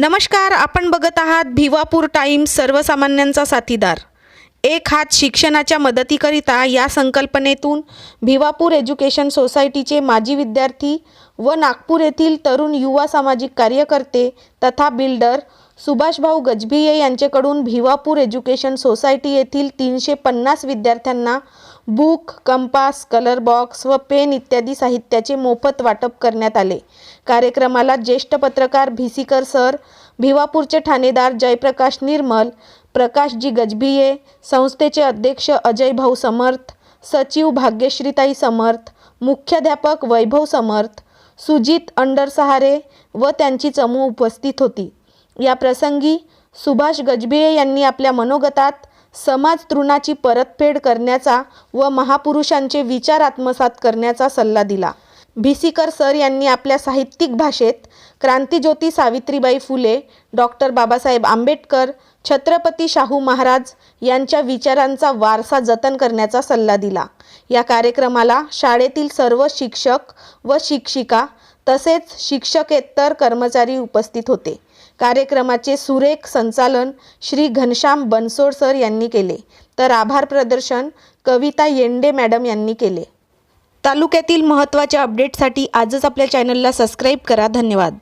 नमस्कार आपण बघत आहात भिवापूर टाइम्स सर्वसामान्यांचा साथीदार. एक हात शिक्षणाच्या मदतीकरिता या संकल्पनेतून भिवापूर एज्युकेशन सोसायटीचे माजी विद्यार्थी व नागपूर येथील तरुण युवा सामाजिक कार्यकर्ते तथा बिल्डर सुभाषभाऊ गजभिये यांच्याकडून भिवापूर एज्युकेशन सोसायटी येथील तीनशे पन्नास विद्यार्थ्यांना बुक कंपास कलर बॉक्स व पेन इत्यादी साहित्याचे मोफत वाटप करण्यात आले. कार्यक्रमाला ज्येष्ठ पत्रकार भिसीकर सर भिवापूरचे ठाणेदार जयप्रकाश निर्मल प्रकाशजी गजभिये संस्थेचे अध्यक्ष अजय भाऊ समर्थ सचिव भाग्यश्रीताई समर्थ मुख्याध्यापक वैभव समर्थ सुजित अंडरसहारे व त्यांची चमू उपस्थित होती. या प्रसंगी सुभाष गजभिये यांनी आपल्या मनोगतात समाज तृणाची परतफेड करण्याचा व महापुरुषांचे विचार आत्मसात करण्याचा सल्ला दिला. भिसीकर सर यांनी आपल्या साहित्यिक भाषेत क्रांतीज्योती सावित्रीबाई फुले डॉक्टर बाबासाहेब आंबेडकर छत्रपती शाहू महाराज यांच्या विचारांचा वारसा जतन करण्याचा सल्ला दिला. या कार्यक्रमाला शाळेतील सर्व शिक्षक व शिक्षिका तसेच शिक्षकेतर कर्मचारी उपस्थित होते. कार्यक्रमाचे सुरेख संचालन श्री घनश्याम बनसोड सर यांनी केले. तर आभार प्रदर्शन कविता येंडे मॅडम यांनी केले. तालुक्यातील महत्त्वाच्या अपडेटसाठी आजच आपल्या चॅनलला सबस्क्राईब करा. धन्यवाद.